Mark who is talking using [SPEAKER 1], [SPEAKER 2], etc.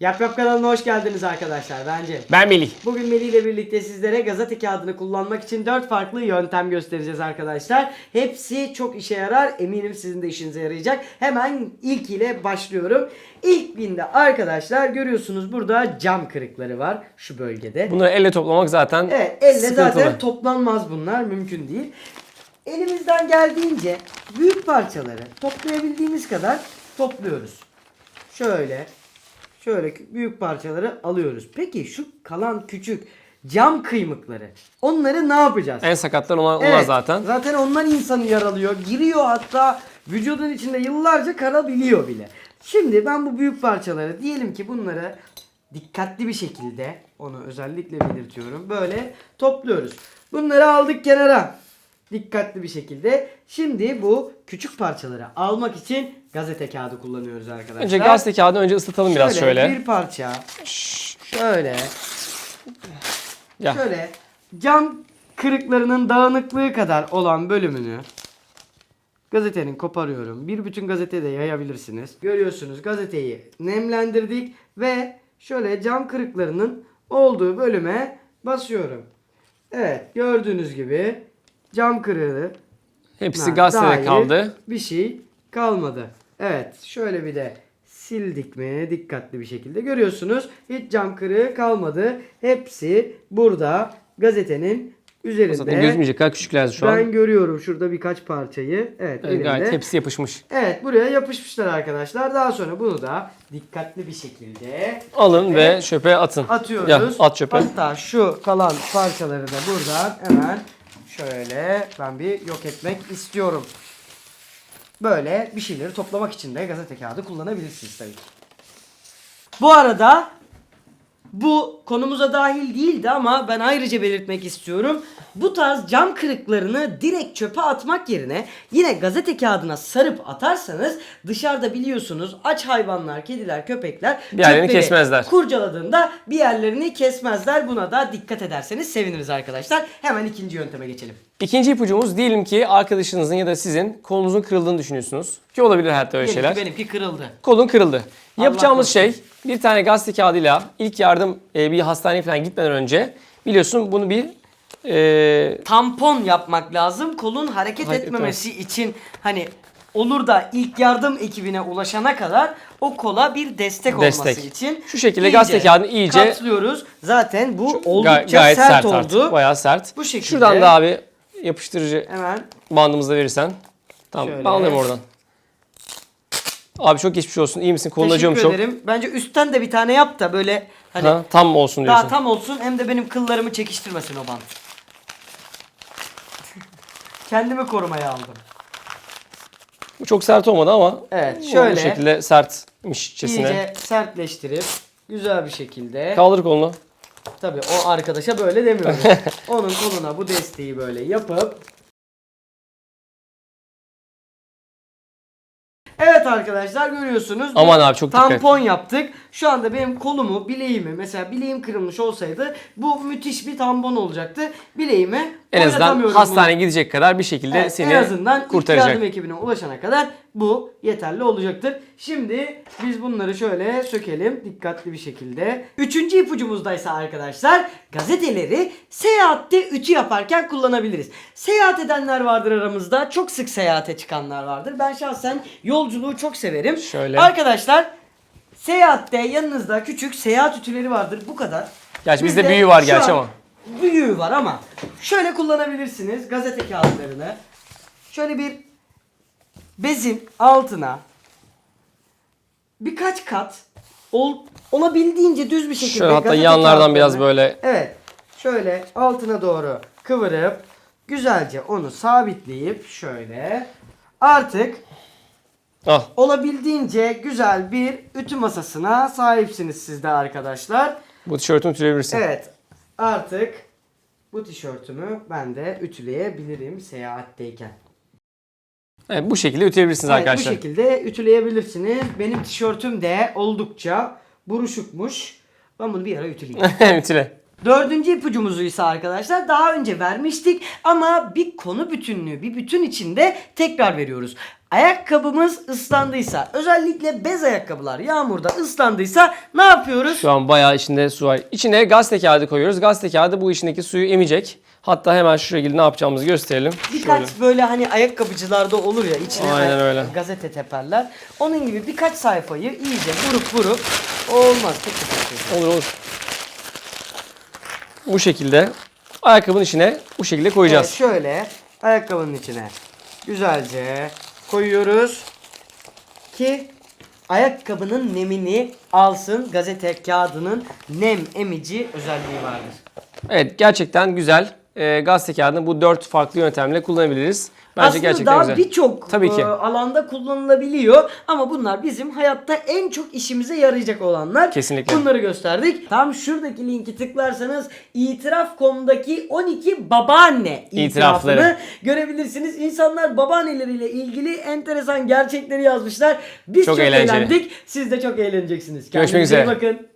[SPEAKER 1] Yap Yap kanalına hoş geldiniz arkadaşlar bence.
[SPEAKER 2] Ben Melih.
[SPEAKER 1] Bugün Melih ile birlikte sizlere gazete kağıdını kullanmak için 4 farklı yöntem göstereceğiz arkadaşlar. Hepsi çok işe yarar. Eminim sizin de işinize yarayacak. Hemen ilkiyle başlıyorum. İlk binde arkadaşlar görüyorsunuz burada cam kırıkları var şu bölgede.
[SPEAKER 2] Bunları elle toplamak zaten
[SPEAKER 1] Evet elle
[SPEAKER 2] sıkıntılı.
[SPEAKER 1] zaten toplanmaz bunlar mümkün değil. Elimizden geldiğince büyük parçaları toplayabildiğimiz kadar topluyoruz. Şöyle şöyle büyük parçaları alıyoruz. Peki şu kalan küçük cam kıymıkları onları ne yapacağız?
[SPEAKER 2] En sakatlar onlar, onlar
[SPEAKER 1] Evet,
[SPEAKER 2] zaten.
[SPEAKER 1] Zaten onlar insanı yaralıyor. Giriyor hatta vücudun içinde yıllarca kalabiliyor bile. Şimdi ben bu büyük parçaları diyelim ki bunları dikkatli bir şekilde onu özellikle belirtiyorum. Böyle topluyoruz. Bunları aldık kenara. Dikkatli bir şekilde. Şimdi bu küçük parçaları almak için gazete kağıdı kullanıyoruz arkadaşlar.
[SPEAKER 2] Önce gazete kağıdını önce ıslatalım biraz şöyle.
[SPEAKER 1] Bir parça. Şöyle.
[SPEAKER 2] Ya.
[SPEAKER 1] Şöyle cam kırıklarının dağınıklığı kadar olan bölümünü gazetenin koparıyorum. Bir bütün gazete de yayabilirsiniz. Görüyorsunuz gazeteyi nemlendirdik ve şöyle cam kırıklarının olduğu bölüme basıyorum. Evet gördüğünüz gibi cam kırığı
[SPEAKER 2] Hepsi gazetede kaldı.
[SPEAKER 1] bir şey kalmadı. Evet şöyle bir de sildik mi dikkatli bir şekilde görüyorsunuz hiç cam kırığı kalmadı. Hepsi burada gazetenin üzerinde.
[SPEAKER 2] Zaten gözümeyecek kadar küçükler şu an.
[SPEAKER 1] ben görüyorum şurada birkaç parçayı. Evet,
[SPEAKER 2] Evet, gayet hepsi yapışmış.
[SPEAKER 1] Evet buraya yapışmışlar arkadaşlar. Daha sonra bunu da dikkatli bir şekilde
[SPEAKER 2] Alın ve çöpe atın.
[SPEAKER 1] atıyoruz.
[SPEAKER 2] Ya, at çöpe.
[SPEAKER 1] Hatta şu kalan parçaları da buradan hemen şöyle ben bir yok etmek istiyorum. Böyle bir şeyleri toplamak için de gazete kağıdı kullanabilirsiniz tabii. Bu arada bu konumuza dahil değildi ama ben ayrıca belirtmek istiyorum. Bu tarz cam kırıklarını direkt çöpe atmak yerine yine gazete kağıdına sarıp atarsanız dışarıda biliyorsunuz aç hayvanlar, kediler, köpekler
[SPEAKER 2] Bir yerlerini kesmezler.
[SPEAKER 1] Kurcaladığında bir yerlerini kesmezler. Buna da dikkat ederseniz seviniriz arkadaşlar. Hemen ikinci yönteme geçelim.
[SPEAKER 2] İkinci ipucumuz diyelim ki arkadaşınızın ya da sizin kolunuzun kırıldığını düşünüyorsunuz. Ki olabilir hayatta öyle
[SPEAKER 1] Diyelim ki
[SPEAKER 2] şeyler.
[SPEAKER 1] benimki kırıldı.
[SPEAKER 2] Kolun kırıldı. Yapacağımız şey bir tane gazete kağıdıyla ilk yardım e, bir hastaneye falan gitmeden önce biliyorsun bunu bir e,
[SPEAKER 1] Tampon yapmak lazım. Kolun hareket
[SPEAKER 2] Hareket
[SPEAKER 1] etmemesi için hani olur da ilk yardım ekibine ulaşana kadar o kola bir destek, olması
[SPEAKER 2] Destek.
[SPEAKER 1] için
[SPEAKER 2] Şu şekilde gazete kağıdını iyice-
[SPEAKER 1] katlıyoruz. Zaten bu
[SPEAKER 2] Ga-
[SPEAKER 1] oldukça
[SPEAKER 2] gayet
[SPEAKER 1] sert,
[SPEAKER 2] sert,
[SPEAKER 1] oldu.
[SPEAKER 2] artık. Bayağı sert.
[SPEAKER 1] Bu şekilde.
[SPEAKER 2] Şuradan da abi yapıştırıcı
[SPEAKER 1] Hemen
[SPEAKER 2] bandımızı da verirsen. Tamam
[SPEAKER 1] Şöyle.
[SPEAKER 2] oradan. Abi çok geçmiş olsun. İyi misin? Mu
[SPEAKER 1] teşekkür
[SPEAKER 2] çok?
[SPEAKER 1] ederim. Bence üstten de bir tane yap da böyle hani
[SPEAKER 2] Ha, tam olsun diyorsun.
[SPEAKER 1] daha tam olsun hem de benim kıllarımı çekiştirmesin o bant. Kendimi korumaya aldım.
[SPEAKER 2] Bu çok sert olmadı ama
[SPEAKER 1] Evet,
[SPEAKER 2] bu
[SPEAKER 1] şöyle.
[SPEAKER 2] bu şekilde sertmişçesine.
[SPEAKER 1] İyice sertleştirip güzel bir şekilde.
[SPEAKER 2] Kaldır kolunu.
[SPEAKER 1] Tabii o arkadaşa böyle demiyorum. Onun koluna bu desteği böyle yapıp Evet arkadaşlar görüyorsunuz.
[SPEAKER 2] Aman abi çok dikkat.
[SPEAKER 1] Tampon yaptık. Şu anda benim kolumu, bileğimi mesela bileğim kırılmış olsaydı bu müthiş bir tampon olacaktı. Bileğimi
[SPEAKER 2] En azından hastaneye gidecek kadar bir şekilde
[SPEAKER 1] Evet,
[SPEAKER 2] seni
[SPEAKER 1] en azından
[SPEAKER 2] kurtaracak.
[SPEAKER 1] yardım ekibine ulaşana kadar bu yeterli olacaktır. Şimdi biz bunları şöyle sökelim dikkatli bir şekilde. Üçüncü ipucumuzdaysa arkadaşlar gazeteleri seyahatte ütü yaparken kullanabiliriz. Seyahat edenler vardır aramızda. Çok sık seyahate çıkanlar vardır. Ben şahsen yolculuğu çok severim.
[SPEAKER 2] Şöyle.
[SPEAKER 1] Arkadaşlar seyahatte yanınızda küçük seyahat ütüleri vardır. Bu kadar.
[SPEAKER 2] Gerçi bizde
[SPEAKER 1] Bizde
[SPEAKER 2] büyüğü var
[SPEAKER 1] şu
[SPEAKER 2] gerçi
[SPEAKER 1] an-
[SPEAKER 2] ama.
[SPEAKER 1] Büyüğü var ama şöyle kullanabilirsiniz gazete kağıtlarını. Şöyle bir bezin altına birkaç kat ol, olabildiğince düz bir şekilde
[SPEAKER 2] Şöyle hatta yanlardan biraz böyle
[SPEAKER 1] Evet. Şöyle altına doğru kıvırıp güzelce onu sabitleyip şöyle artık
[SPEAKER 2] al.
[SPEAKER 1] olabildiğince güzel bir ütü masasına sahipsiniz siz de arkadaşlar.
[SPEAKER 2] Bu tişörtünü ütüleyebilirsin.
[SPEAKER 1] Evet. Artık bu tişörtümü ben de ütüleyebilirim seyahatteyken.
[SPEAKER 2] Evet, bu şekilde ütüleyebilirsiniz
[SPEAKER 1] Evet,
[SPEAKER 2] arkadaşlar.
[SPEAKER 1] bu şekilde ütüleyebilirsiniz. Benim tişörtüm de oldukça buruşukmuş. Ben bunu bir ara ütüleyeyim.
[SPEAKER 2] Ütüle.
[SPEAKER 1] Dördüncü ipucumuzu ise arkadaşlar daha önce vermiştik ama bir konu bütünlüğü, bir bütün içinde tekrar veriyoruz. ayakkabımız ıslandıysa özellikle bez ayakkabılar yağmurda ıslandıysa ne yapıyoruz?
[SPEAKER 2] Şu an bayağı içinde su var. İçine gazete kağıdı koyuyoruz. Gazete kağıdı bu içindeki suyu emecek. Hatta hemen şu şekilde ne yapacağımızı gösterelim.
[SPEAKER 1] Birkaç
[SPEAKER 2] Şöyle.
[SPEAKER 1] böyle hani ayakkabıcılarda olur ya içine
[SPEAKER 2] Aynen
[SPEAKER 1] ay-
[SPEAKER 2] öyle.
[SPEAKER 1] gazete teperler. Onun gibi birkaç sayfayı iyice vurup vurup olmaz. Tek tek tek.
[SPEAKER 2] Olur olur. Bu şekilde ayakkabının içine bu şekilde koyacağız.
[SPEAKER 1] Evet, şöyle ayakkabının içine güzelce koyuyoruz ki ayakkabının nemini alsın. Gazete kağıdının nem emici özelliği vardır.
[SPEAKER 2] Evet gerçekten güzel. Ee, gazete kağıdını bu dört farklı yöntemle kullanabiliriz. Bence
[SPEAKER 1] Aslında
[SPEAKER 2] gerçekten
[SPEAKER 1] daha
[SPEAKER 2] güzel.
[SPEAKER 1] birçok
[SPEAKER 2] Tabii ki.
[SPEAKER 1] e, alanda kullanılabiliyor ama bunlar bizim hayatta en çok işimize yarayacak olanlar.
[SPEAKER 2] Kesinlikle.
[SPEAKER 1] Bunları gösterdik. Tam şuradaki linki tıklarsanız itiraf.com'daki 12 babaanne itirafını
[SPEAKER 2] İtirafları.
[SPEAKER 1] görebilirsiniz. İnsanlar babaanneleriyle ilgili enteresan gerçekleri yazmışlar. Biz çok,
[SPEAKER 2] Çok eğlenceli.
[SPEAKER 1] eğlendik. Siz de çok eğleneceksiniz.
[SPEAKER 2] Görüşmek
[SPEAKER 1] Kendinize iyi
[SPEAKER 2] üzere.
[SPEAKER 1] bakın.